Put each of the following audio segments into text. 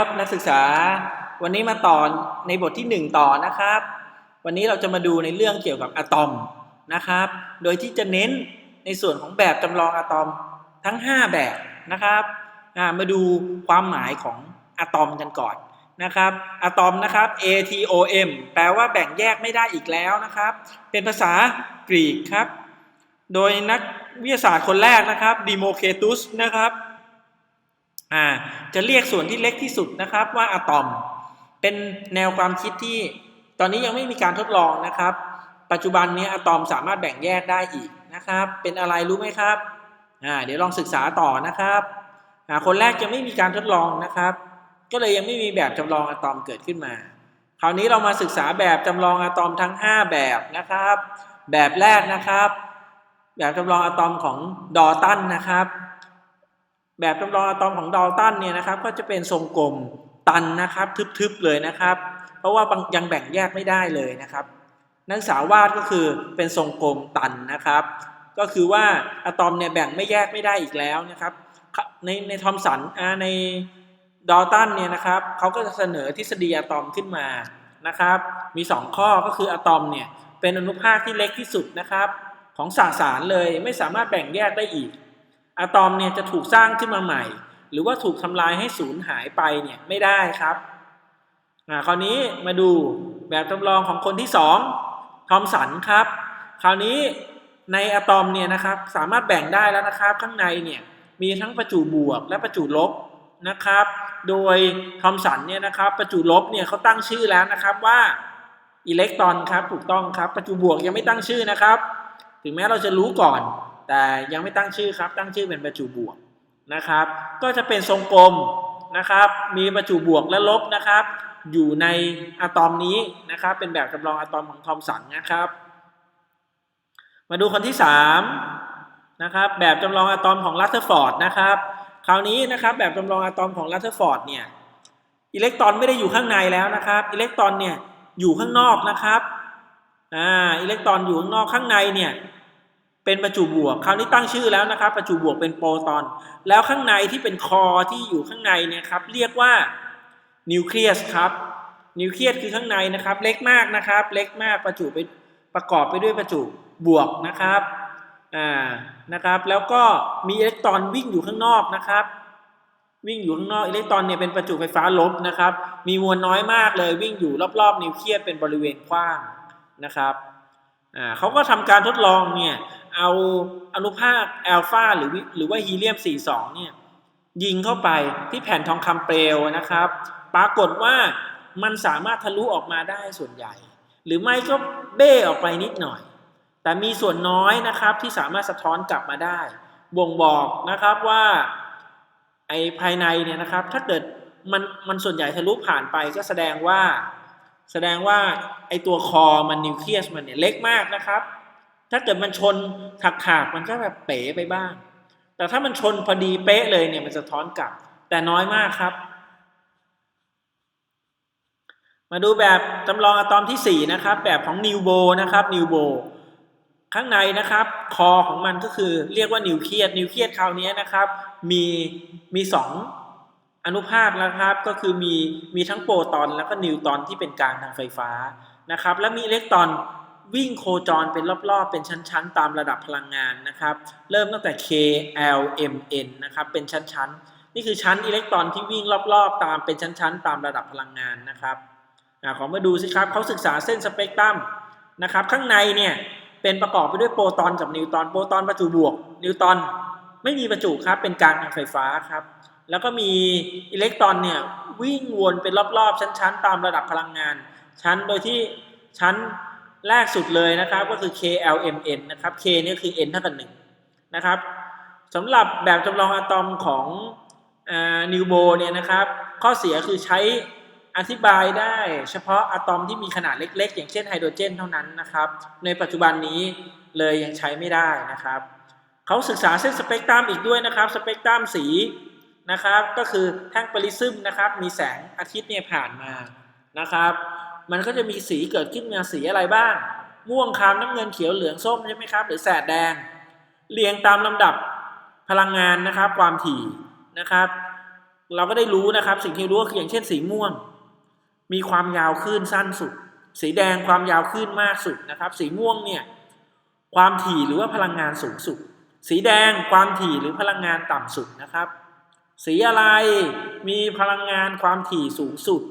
ครับนักศึกษาวันนี้มาต่อในบทที่ 1 ต่อนะครับ วันนี้เราจะมาดูในเรื่องเกี่ยวกับอะตอมนะครับ โดยที่จะเน้นในส่วนของแบบจำลองอะตอมทั้ง 5 แบบนะครับมาดูความหมายของอะตอมกันก่อนนะครับอะตอมนะครับ atom แปลว่าแบ่งแยกไม่ได้อีกแล้วนะครับ เป็นภาษากรีกครับ โดยนักวิทยาศาสตร์คนแรกนะครับดิโมเคตุสนะครับ อ่าจะเรียกส่วนที่เล็กที่สุดนะครับว่าอะตอม เป็นแนวความคิดที่ตอนนี้ยังไม่มีการทดลองนะครับ ปัจจุบันนี้อะตอมสามารถแบ่งแยกได้อีกนะครับ เป็นอะไรรู้ไหมครับอ่าเดี๋ยวลองศึกษาต่อนะครับอ่าคนแรกยังไม่มีการทดลองนะครับ ก็เลยยังไม่มีแบบจำลองอะตอมเกิดขึ้นมา คราวนี้เรามาศึกษาแบบจำลองอะตอมทั้ง 5 แบบนะครับ แบบแรกนะครับ แบบจำลองอะตอมของดอตันนะครับ แบบจำลองอะตอมของดอลตันเนี่ยนะครับ ก็จะเป็นทรงกลมตันนะครับ ทึบๆเลยนะครับ เพราะว่ายังแบ่งแยกไม่ได้เลยนะครับ นักศึกษาวาดก็คือเป็นทรงกลมตันนะครับ ก็คือว่าอะตอมเนี่ยแบ่งไม่แยกไม่ได้อีกแล้วนะครับ ในในทอมสันในดอลตันเนี่ยนะครับเขาก็จะเสนอทฤษฎีอะตอมขึ้นมานะครับ มี 2 ข้อก็คืออะตอมเนี่ยเป็นอนุภาคที่เล็กที่สุดนะครับ ของสสารเลยไม่สามารถแบ่งแยกได้อีก อะตอมเนี่ยจะถูกสร้างขึ้นมาใหม่ หรือว่าถูกทำลายให้สูญหายไปเนี่ยไม่ได้ครับอ่าคราวนี้มาดูแบบจำลองของคนที่สองทอมสันครับ คราวนี้ในอะตอมเนี่ยนะครับสามารถแบ่งได้แล้วนะครับ ข้างในเนี่ยมีทั้งประจุบวกและประจุลบนะครับ โดยทอมสันเนี่ยนะครับประจุลบเนี่ยเขาตั้งชื่อแล้วนะครับว่าอิเล็กตรอนครับถูกต้องครับ ประจุบวกยังไม่ตั้งชื่อนะครับ ถึงแม้เราจะรู้ก่อน แต่ยังไม่ตั้งชื่อครับ ตั้งชื่อเป็นประจุบวกนะครับ ก็จะเป็นทรงกลมนะครับ มีประจุบวกและลบนะครับ อยู่ในอะตอมนี้นะครับ เป็นแบบจำลองอะตอมของทอมสันนะครับ มาดูคนที่3นะครับ แบบจำลองอะตอมของลัตเทอร์ฟอร์ดนะครับ คราวนี้นะครับ แบบจำลองอะตอมของลัตเทอร์ฟอร์ดเนี่ย อิเล็กตรอนไม่ได้อยู่ข้างในแล้วนะครับ อิเล็กตรอนเนี่ยอยู่ข้างนอกนะครับ อ่า อิเล็กตรอนอยู่ข้างนอกข้างในเนี่ย เป็นประจุบวก คราวนี้ตั้งชื่อแล้วนะครับ ประจุบวกเป็นโปรตอน แล้วข้างในที่เป็นคอที่อยู่ข้างในเนี่ยครับ เรียกว่านิวเคลียสครับ นิวเคลียสคือข้างในนะครับ เล็กมากนะครับ เล็กมากประจุไปประกอบไปด้วยประจุบวกนะครับ อ่า นะครับ แล้วก็มีอิเล็กตรอนวิ่งอยู่ข้างนอกนะครับ วิ่งอยู่ข้างนอกอิเล็กตรอนเนี่ยเป็นประจุไฟฟ้าลบนะครับ มีมวลน้อยมากเลยวิ่งอยู่รอบๆนิวเคลียสเป็นบริเวณกว้างนะครับ อ่าเขาก็ทำการทดลองเนี่ย เอาอนุภาคแอลฟาหรือหรือว่าฮีเลียม 42 เนี่ยยิงเข้าไปที่แผ่นทองคำเปลวนะครับ ปรากฏว่ามันสามารถทะลุออกมาได้ส่วนใหญ่ หรือไม่ก็เบ้ออกไปนิดหน่อย แต่มีส่วนน้อยนะครับที่สามารถสะท้อนกลับมาได้ บ่งบอกนะครับว่าไอภายในเนี่ยนะครับ ถ้าเกิดมันมันส่วนใหญ่ทะลุผ่านไปก็แสดงว่า แสดงว่าไอตัวคอมันนิวเคลียสมันเนี่ยเล็กมากนะครับ ถ้าเกิดมันชนถักถากๆมันก็แบบเป๋ไปบ้าง แต่ถ้ามันชนพอดีเป๊ะเลยเนี่ยมันจะท้อนกลับ แต่น้อยมากครับ มาดูแบบจำลองอะตอมที่ 4 นะครับ แบบของนิวโบนะครับนิวโบข้างในนะครับ คอของมันก็คือเรียกว่านิวเคลียสนิวเคลียสคราวนี้นะครับ มีมีสองอนุภาคนะครับก็คือมีมีทั้งโปรตอนแล้วก็นิวตอนที่เป็นกลางทางไฟฟ้านะครับ และมีอิเล็กตรอน วิ่งโคจรเป็นรอบๆ เป็นชั้นๆ ตามระดับพลังงานนะครับ เริ่มตั้งแต่ K L M N นะครับ เป็นชั้นๆ นี่คือชั้นอิเล็กตรอนที่วิ่งรอบๆ ตามเป็นชั้นๆ ตามระดับพลังงานนะครับขอมาดูสิครับเขาศึกษาเส้นสเปกตรัมนะครับ ข้างในเนี่ยเป็นประกอบไปด้วยโปรตอนกับนิวตรอน โปรตอนประจุบวก นิวตรอนไม่มีประจุครับ เป็นกลางทางไฟฟ้าครับ แล้วก็มีอิเล็กตรอนเนี่ยวิ่งวนเป็นรอบๆ ชั้นๆ ตามระดับพลังงาน ชั้นโดยที่ชั้น แรกสุดเลยนะครับก็คือ KLMN นะครับ K นี่คือ n เท่ากับ1นะครับสำหรับแบบจำลองอะตอมของนิวโบเนี่ยนะครับ ข้อเสียคือใช้อธิบายได้เฉพาะอะตอมที่มีขนาดเล็ก ๆ อย่างเช่นไฮโดรเจนเท่านั้นนะครับ ในปัจจุบันนี้เลยยังใช้ไม่ได้นะครับเขาศึกษาเส้นสเปกตรัมอีกด้วยนะครับ สเปกตรัมสีนะครับ ก็คือแท่งปริซึมนะครับ มีแสงอาทิตย์เนี่ยผ่านมานะครับ มันก็จะมีสีเกิดขึ้นมาสีอะไรบ้าง ม่วงคามน้ำเงินเขียวเหลืองส้มใช่ไหมครับ หรือแสดแดง เรียงตามลำดับพลังงานนะครับ ความถี่นะครับ เราก็ได้รู้นะครับ สิ่งที่รู้ก็คืออย่างเช่นสีม่วง มีความยาวคลื่นสั้นสุด สีแดงความยาวคลื่นมากสุดนะครับ สีม่วงเนี่ยความถี่หรือว่าพลังงานสูงสุด สีแดงความถี่หรือพลังงานต่ำสุดนะครับ สีอะไรมีพลังงานความถี่สูงสุด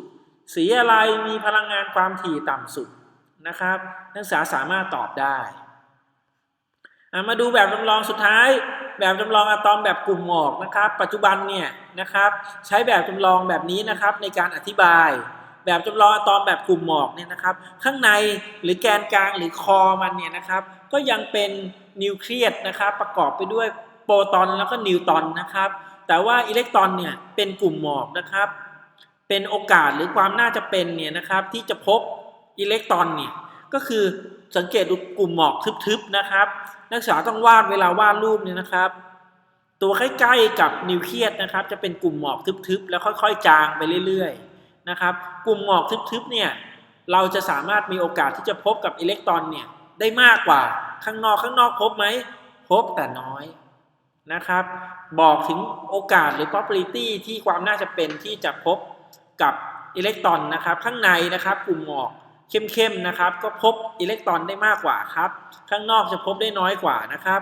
สีอะไรมีพลังงานความถี่ต่ำสุดนะครับ นักศึกษาสามารถตอบได้อะมาดูแบบจำลองสุดท้าย แบบจำลองอะตอมแบบกลุ่มหมอกนะครับ ปัจจุบันเนี่ยนะครับใช้แบบจำลองแบบนี้นะครับในการอธิบาย แบบจำลองอะตอมแบบกลุ่มหมอกเนี่ยนะครับ ข้างในหรือแกนกลางหรือคอมันเนี่ยนะครับ ก็ยังเป็นนิวเคลียสนะครับประกอบไปด้วยโปรตอนแล้วก็นิวตรอนนะครับ แต่ว่าอิเล็กตรอนเนี่ยเป็นกลุ่มหมอกนะครับ เป็นโอกาสหรือความน่าจะเป็นเนี่ยนะครับที่จะพบอิเล็กตรอนเนี่ยก็คือสังเกตดูกลุ่มหมอกทึบๆนะครับ นักศึกษาต้องวาดเวลาวาดรูปเนี่ยนะครับ ตัวใกล้ๆกับนิวเคลียสนะครับ จะเป็นกลุ่มหมอกทึบๆ แล้วค่อยๆ จางไปเรื่อยๆนะครับ กลุ่มหมอกทึบๆเนี่ยเราจะสามารถมีโอกาสที่จะพบกับอิเล็กตรอนเนี่ยได้มากกว่าข้างนอกข้างนอกพบไหมพบแต่น้อยนะครับ บอกถึงโอกาสหรือ probability ที่ความน่าจะเป็นที่จะพบ กับอิเล็กตรอนนะครับ ข้างในนะครับ กลุ่มหมอกเข้มๆนะครับ ก็พบอิเล็กตรอนได้มากกว่าครับ ข้างนอกจะพบได้น้อยกว่านะครับ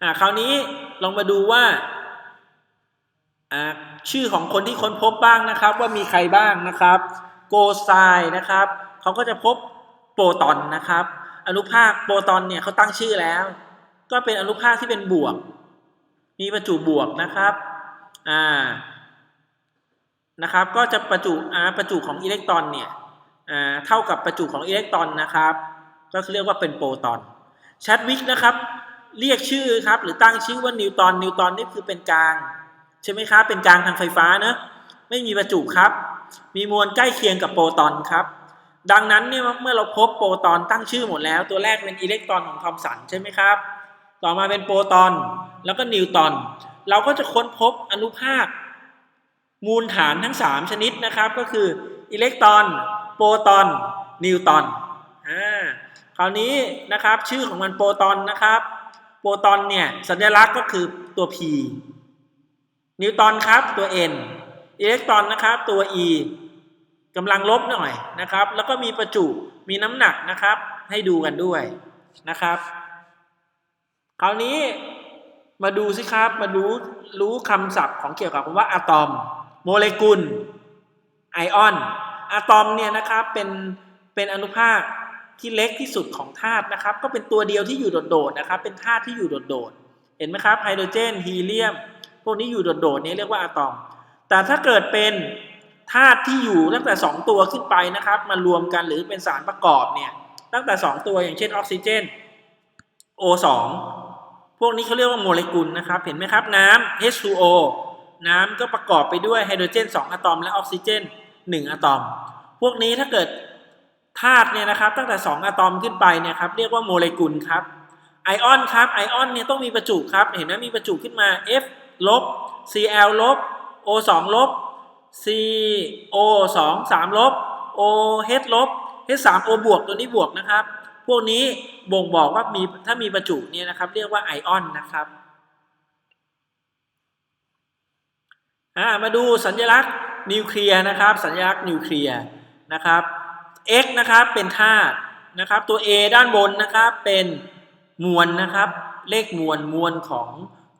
อ่าคราวนี้ลองมาดูว่าอ่าชื่อของคนที่ค้นพบบ้างนะครับ ว่ามีใครบ้างนะครับ โกไซนะครับเขาก็จะพบโปรตอนนะครับ อนุภาคโปรตอนเนี่ยเขาตั้งชื่อแล้ว ก็เป็นอนุภาคที่เป็นบวก มีประจุบวกนะครับอ่า นะครับ ก็จะประจุอ่าประจุของอิเล็กตรอนเนี่ยอ่าเท่ากับประจุของอิเล็กตรอนนะครับ ก็เรียกว่าเป็นโปรตอนชัดวิกนะครับ เรียกชื่อครับหรือตั้งชื่อว่านิวตอนนิวตอนนี่คือเป็นกลางใช่ไหมครับเป็นกลางทางไฟฟ้านะไม่มีประจุครับ มีมวลใกล้เคียงกับโปรตอนครับ ดังนั้นเนี่ยเมื่อเราพบโปรตอนตั้งชื่อหมดแล้ว ตัวแรกเป็นอิเล็กตรอนของทอมสันใช่ไหมครับ ต่อมาเป็นโปรตอนแล้วก็นิวตอนเราก็จะค้นพบอนุภาค มูลฐานทั้ง 3 ชนิดนะครับก็คืออิเล็กตรอน โปรตอน นิวตอนอ่าคราวนี้นะครับชื่อของมันโปรตอนนะครับ โปรตอนเนี่ยสัญลักษณ์ก็คือตัว P นิวตอนครับตัว N อิเล็กตรอนนะครับตัว E กำลังลบหน่อยนะครับ แล้วก็มีประจุมีน้ำหนักนะครับ ให้ดูกันด้วยนะครับ คราวนี้มาดูสิครับมาดูรู้คำศัพท์ของเกี่ยวกับคำว่าอะตอม โมเลกุลไอออนอะตอมเนี่ยนะครับเป็นเป็นอนุภาคที่เล็กที่สุดของธาตุนะครับ ก็เป็นตัวเดียวที่อยู่โดดๆนะครับ เป็นธาตุที่อยู่โดดๆเห็นไหมครับไฮโดรเจนฮีเลียม พวกนี้อยู่โดดๆนี้เรียกว่าอะตอม แต่ถ้าเกิดเป็นธาตุที่อยู่ตั้งแต่ 2 ตัวขึ้นไปนะครับ มารวมกันหรือเป็นสารประกอบเนี่ยตั้งแต่ 2 ตัวอย่างเช่นออกซิเจน O2 พวกนี้เขาเรียกว่าโมเลกุลนะครับ เห็นไหมครับน้ำ H2O น้ำก็ประกอบไปด้วยไฮโดรเจน 2 อะตอม และออกซิเจน 1 อะตอม พวกนี้ถ้าเกิดธาตุเนี่ยนะครับตั้งแต่ 2 อะตอมขึ้นไปเนี่ยครับเรียกว่าโมเลกุลครับไอออนครับไอออนเนี่ยต้องมีประจุครับเห็นไหมมีประจุขึ้นมา F ลบ Cl ลบ O 2 ลบ CO 2 3ลบ OH ลบ H 3 O บวกตัวนี้บวกนะครับ พวกนี้บ่งบอกว่ามีถ้ามีประจุเนี่ยนะครับเรียกว่าไอออนนะครับ อ่ามาดูสัญลักษณ์นิวเคลียร์นะครับ สัญลักษณ์นิวเคลียร์นะครับ X นะครับเป็นธาตุนะครับ ตัว A ด้านบนนะครับเป็นมวลนะครับ เลขมวลมวลของ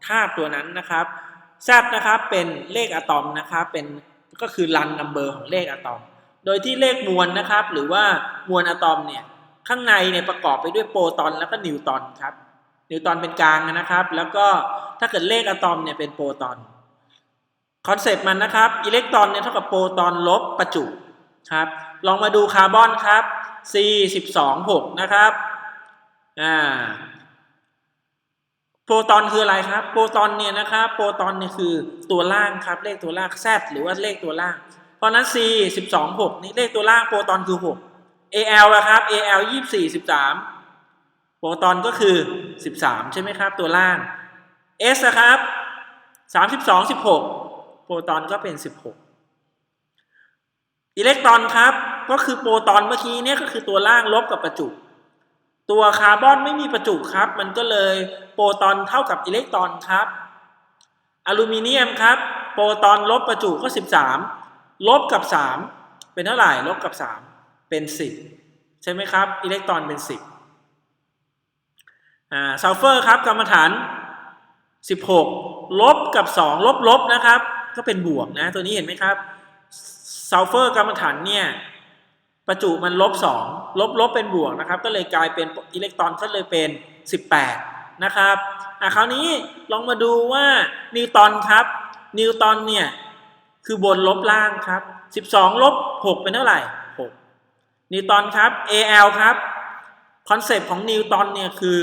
ธาตุตัวนั้นนะครับ Z นะครับเป็นเลขอะตอมนะครับเป็นก็คือรันนัมเบอร์ของเลขอะตอม โดยที่เลขมวลนะครับ หรือว่ามวลอะตอมเนี่ยข้างในเนี่ยประกอบไปด้วยโปรตอนแล้วก็นิวตอนครับนิวตอนเป็นกลางนะครับ แล้วก็ถ้าเกิดเลขอะตอมเนี่ยเป็นโปรตอน คอนเซปต์มันนะครับ อิเล็กตรอนเนี่ยเท่ากับโปรตอนลบประจุครับ ลองมาดูคาร์บอนครับ C 12 6นะครับอ่าโปรตอนคืออะไรครับ โปรตอนเนี่ยนะครับ โปรตอนเนี่ยคือตัวล่างครับ เลขตัวล่าง Z หรือว่าเลขตัวล่าง เพราะนั้น C 12 6นี่เลขตัวล่างโปรตอนคือ 6 AL นะครับ AL 24 13 โปรตอนก็คือ 13 ใช่ไหมครับ ตัวล่าง S นะครับ 32 16 โปรตอนก็เป็น 16 อิเล็กตรอนครับ ก็คือโปรตอนเมื่อกี้เนี่ยก็คือตัวล่างลบกับประจุ ตัวคาร์บอนไม่มีประจุครับ มันก็เลยโปรตอนเท่ากับอิเล็กตรอนครับ อลูมิเนียมครับ โปรตอนลบประจุก็ 13 ลบกับ 3 เป็นเท่าไหร่ ลบกับ 3 เป็น 10 ใช่ไหมครับ อิเล็กตรอนเป็น 10อ่าซัลเฟอร์ครับกรรมฐาน 16 ลบกับ 2 ลบลบนะครับ ก็เป็นบวกนะ ตัวนี้เห็นไหมครับซัลเฟอร์กรรมฐานเนี่ยประจุมันลบ2ลบลบเป็นบวกนะครับ ก็เลยกลายเป็นอิเล็กตรอนก็เลยเป็น 18 นะครับอะคราวนี้ลองมาดูว่านิวตันครับ นิวตันเนี่ยคือบนลบล่างครับ 12 ลบ 6 เป็นเท่าไหร่ 6 นิวตันครับ AL ครับคอนเซปต์ของนิวตันเนี่ยคือ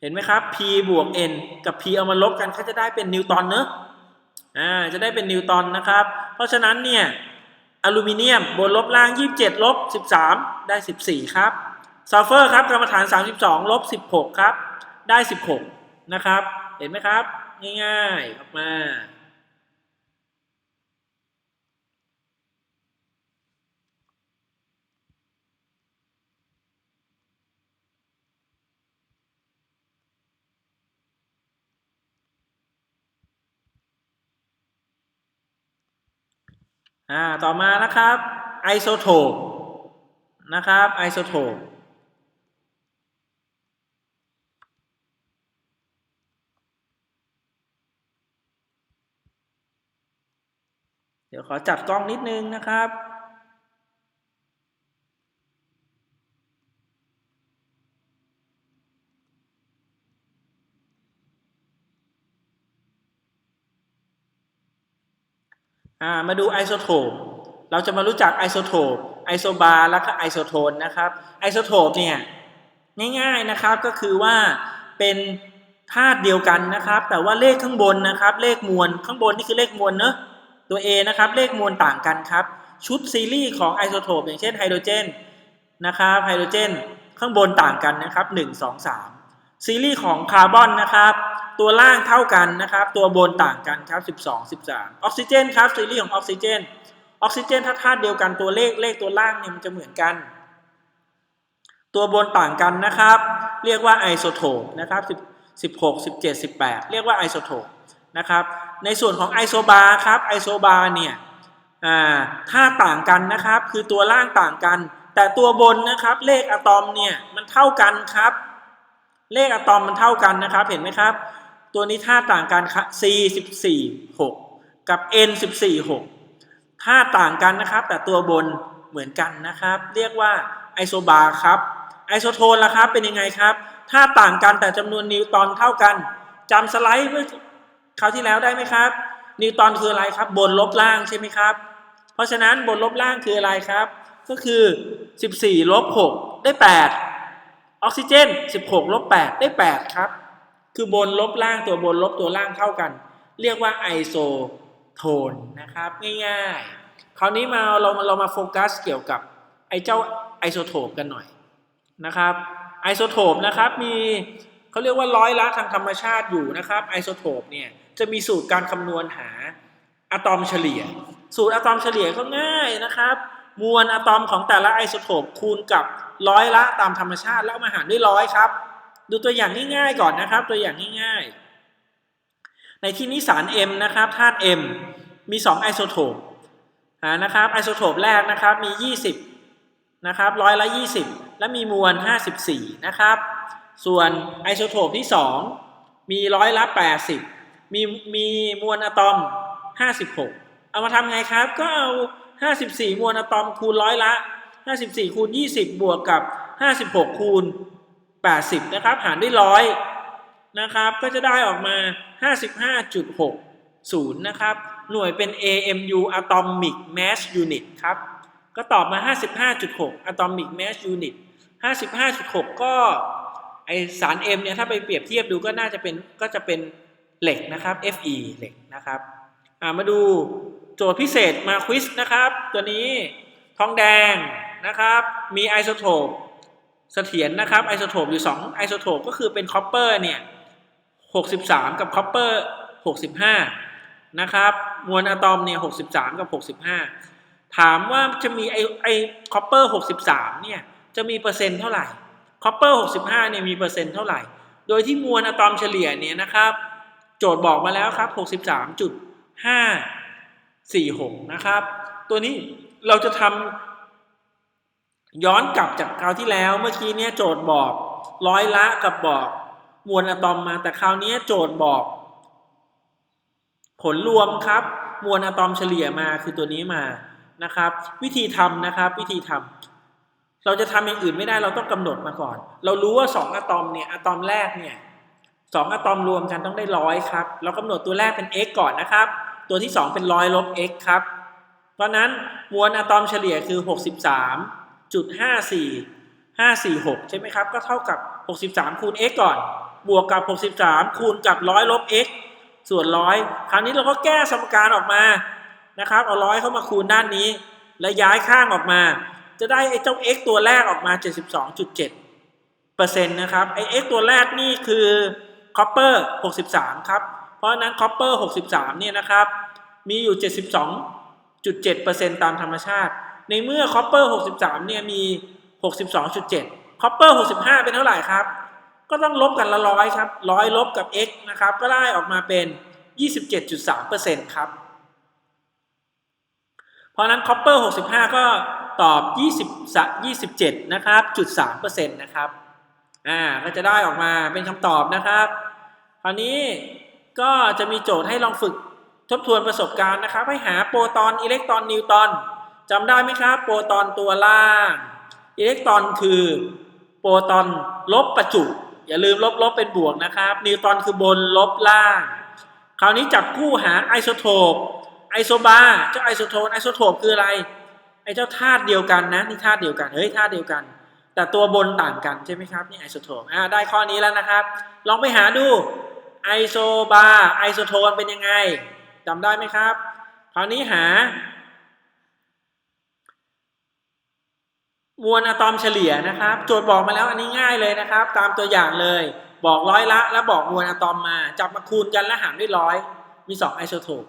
เห็นไหมครับ P บวก N กับ P เอามาลบกันก็จะได้เป็นนิวตันเนอะ อ่าจะได้เป็นนิวตันนะครับ เพราะฉะนั้นเนี่ยอลูมิเนียมบนลบล่าง 27ลบ13 ได้ 14 ครับซัลเฟอร์ครับกรรมฐาน 32ลบ16 ครับ ได้ 16 นะครับ เห็นไหมครับ ง่ายๆ ออกมา อ่าต่อมานะครับไอโซโทปนะครับไอโซโทปเดี๋ยวขอจัดกล้องนิดนึงนะครับ มาดูไอโซโทปเราจะมารู้จักไอโซโทปไอโซบาร์แล้วก็ไอโซโทนนะครับไอโซโทปเนี่ยง่ายๆนะครับก็คือว่าเป็นธาตุเดียวกันนะครับ แต่ว่าเลขข้างบนนะครับ เลขมวลข้างบนนี่คือเลขมวลเนอะตัว A นะครับ เลขมวลต่างกันครับ ชุดซีรีส์ของไอโซโทปอย่างเช่นไฮโดรเจนนะครับไฮโดรเจน ข้างบนต่างกันนะครับ 1 2 3 ซีรีส์ของคาร์บอนนะครับ ตัวล่างเท่ากันนะครับ ตัวบนต่างกันครับ 12 13 ออกซิเจนครับ ซีรีส์ของออกซิเจน ออกซิเจนถ้าธาตุเดียวกันตัวเลขเลขตัวล่างเนี่ยมันจะเหมือนกัน ตัวบนต่างกันนะครับ เรียกว่าไอโซโทปนะครับ16 17 18 เรียกว่าไอโซโทปนะครับ ในส่วนของไอโซบาร์ครับ ไอโซบาร์เนี่ยอ่าค่าต่างกันนะครับ คือตัวล่างต่างกัน แต่ตัวบนนะครับ เลขอะตอมเนี่ยมันเท่ากันครับ เลขอะตอมมันเท่ากันนะครับ เห็นไหมครับ ตัวนี้ท่าต่างกันครับ C 14 6 กับ N 14 6ท่าต่างกันนะครับ แต่ตัวบนเหมือนกันนะครับ เรียกว่าไอโซบาร์ครับ ไอโซโทนล่ะครับ เป็นยังไงครับถ้าต่างกันแต่จำนวนนิวตอนเท่ากันจำสไลด์เมื่อคราวที่แล้วได้ไหมครับ นิวตอนคืออะไรครับ บนลบล่างใช่ไหมครับ เพราะฉะนั้นบนลบล่างคืออะไรครับ ก็คือ 14ลบ6ได้ 8 ออกซิเจน 16ลบ8ได้ 8 ครับ คือบนลบล่างตัวบนลบตัวล่างเท่ากัน เรียกว่าไอโซโทนนะครับง่ายๆ คราวนี้มาเราเรามาโฟกัสเกี่ยวกับไอเจ้าไอโซโทปกันหน่อยนะครับไอโซโทปนะครับมีเขาเรียกว่าร้อยละทางธรรมชาติอยู่นะครับไอโซโทปเนี่ยจะมีสูตรการคำนวณหาอะตอมเฉลี่ย สูตรอะตอมเฉลี่ยก็ง่ายนะครับ มวลอะตอมของแต่ละไอโซโทปคูณกับร้อยละตามธรรมชาติแล้วมาหารด้วยร้อยครับ ดูตัวอย่างง่ายๆก่อนนะครับ ตัวอย่างง่ายๆ ในที่นี้สาร M นะครับธาตุ M มี 2 ไอโซโทปนะครับไอโซโทปแรกนะครับมี 20นะครับร้อยละ 20 และมีมวล 54 นะครับ ส่วนไอโซโทปที่ 2 มีร้อยละ 80 มีมีมวลอะตอม 56 เอามาทำไงครับก็เอา 54 มวลอะตอมคูณร้อยละ 54 คูณ 20 บวกกับ 56 คูณ 80 นะครับ หารด้วยร้อยนะครับ ก็จะได้ออกมา 55.60 นะครับ หน่วยเป็น AMU Atomic Mass Unit ครับ ก็ตอบมา 55.6 Atomic Mass Unit 55.6 ก็ไอสาร M เนี่ย ถ้าไปเปรียบเทียบดูก็น่าจะเป็นก็จะเป็นเหล็กนะครับ Fe เหล็กนะครับ มาดู โจทย์พิเศษมาควิสนะครับ ตัวนี้ทองแดงนะครับ มีไอโซโทปเสถียรนะครับไอโซโทปอยู่2ไอโซโทปก็คือเป็นคอปเปอร์เนี่ย63 กับคอปเปอร์65 นะครับมวลอะตอมเนี่ย63 กับ 65 ถามว่าจะมีไอไอคอปเปอร์63 เนี่ยจะมีเปอร์เซ็นต์เท่าไหร่คอปเปอร์65 เนี่ยมีเปอร์เซ็นต์เท่าไหร่ โดยที่มวลอะตอมเฉลี่ยเนี่ยนะครับ โจทย์บอกมาแล้วครับ 63.5 63.546 นะครับ ตัวนี้เราจะทำย้อนกลับจากคราวที่แล้วเมื่อกี้เนี่ยโจทย์บอกร้อยละกับบอกมวลอะตอมมา แต่คราวนี้โจทย์บอก ผลรวมครับ มวลอะตอมเฉลี่ยมาคือตัวนี้มานะครับ วิธีทำนะครับ วิธีทำเราจะทำอย่างอื่นไม่ได้เราต้องกำหนดมาก่อน เรารู้ว่า 2อะตอมเนี่ยอะตอมแรกเนี่ยสองอะตอมรวมกันต้องได้ร้อยครับ เรากำหนดตัวแรกเป็น x ก่อนนะครับ ตัวที่ 2 เป็นร้อยลบ x ครับ เพราะนั้นมวลอะตอมเฉลี่ยคือ 63.54 546 ใช่ไหมครับ ก็เท่ากับ 63 คูณ x ก่อน บวกกับ 63 คูณกับร้อยลบ x ส่วนร้อยคราวนี้เราก็แก้สมการออกมานะครับเอาร้อยเข้ามาคูณด้านนี้ แล้วย้ายข้างออกมา จะได้ไอ้เจ้า x ตัวแรกออกมา 72.7เปอร์เซ็นต์นะครับไอ้ x ตัวแรกนี่คือ copper 63 ครับ เพราะนั้น copper 63เนี่ยนะครับ มีอยู่ 72.7%ตามธรรมชาติ ในเมื่อ copper 63เนี่ยมี 62.7 copper 65 เป็นเท่าไหร่ครับ ก็ต้องลบกันละร้อยครับร้อยลบกับ x นะครับ ก็ได้ออกมาเป็น 27.3%ครับ เพราะนั้น copper 65 ก็ตอบ 20 27 นะครับจุด3%นะครับ อ่า ก็จะได้ออกมาเป็นคำตอบนะครับ คราวนี้ ก็จะมีโจทย์ให้ลองฝึกทบทวนประสบการณ์นะครับ ให้หาโปรตอนอิเล็กตรอนนิวตอนจำได้ไหมครับ โปรตอนตัวล่างอิเล็กตรอนคือโปรตอนลบประจุ อย่าลืมลบลบเป็นบวกนะครับ นิวตอนคือบนลบล่าง คราวนี้จับคู่หาไอโซโทปไอโซบาร์เจ้าไอโซโทนไอโซโทปคืออะไรไอเจ้าธาตุเดียวกันนะนี่ธาตุเดียวกันเฮ้ยธาตุเดียวกัน แต่ตัวบนต่างกันใช่ไหมครับนี่ไอโซโทปอ่าได้ข้อนี้แล้วนะครับ ลองไปหาดู ไอโซบาร์ไอโซโทนเป็นยังไงจำได้ไหมครับ คราวนี้หา มวลอะตอมเฉลี่ยนะครับ โจทย์บอกมาแล้วอันนี้ง่ายเลยนะครับ ตามตัวอย่างเลย บอกร้อยละ แล้วบอกมวลอะตอมมา จับมาคูณกันแล้วหารด้วยร้อย มี2ไอโซโทป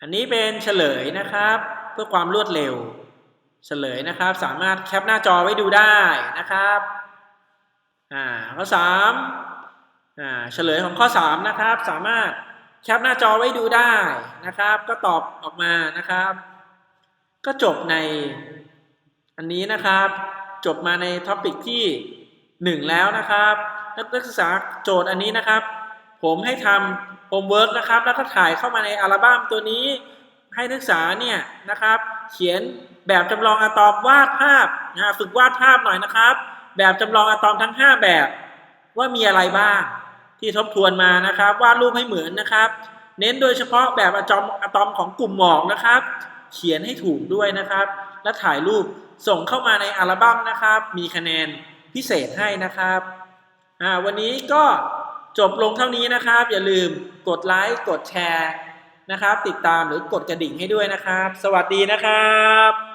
อันนี้เป็นเฉลยนะครับ เพื่อความรวดเร็ว เฉลยนะครับ สามารถแคปหน้าจอไว้ดูได้นะครับ อ่าข้อสาม เฉลยของข้อสามนะครับ สามารถแคปหน้าจอไว้ดูได้นะครับ ก็ตอบออกมานะครับ ก็จบในอันนี้นะครับ จบมาในท็อปิกที่หนึ่งแล้วนะครับนักศึกษาโจทย์อันนี้นะครับ ผมให้ทำโฮมเวิร์กนะครับ แล้วก็ถ่ายเข้ามาในอัลบั้มตัวนี้ให้นักศึกษาเนี่ยนะครับ เขียนแบบจำลองอะตอมวาดภาพนะฝึกวาดภาพหน่อยนะครับ แบบจำลองอะตอมทั้ง 5 แบบว่ามีอะไรบ้าง ที่ทบทวนมานะครับวาดรูปให้เหมือนนะครับ เน้นโดยเฉพาะแบบอะตอมอะตอมของกลุ่มหมอกนะครับ เขียนให้ถูกด้วยนะครับ และถ่ายรูปส่งเข้ามาในอัลบั้มนะครับ มีคะแนนพิเศษให้นะครับอ่าวันนี้ก็จบลงเท่านี้นะครับ อย่าลืมกดไลค์กดแชร์นะครับ ติดตามหรือกดกระดิ่งให้ด้วยนะครับ สวัสดีนะครับ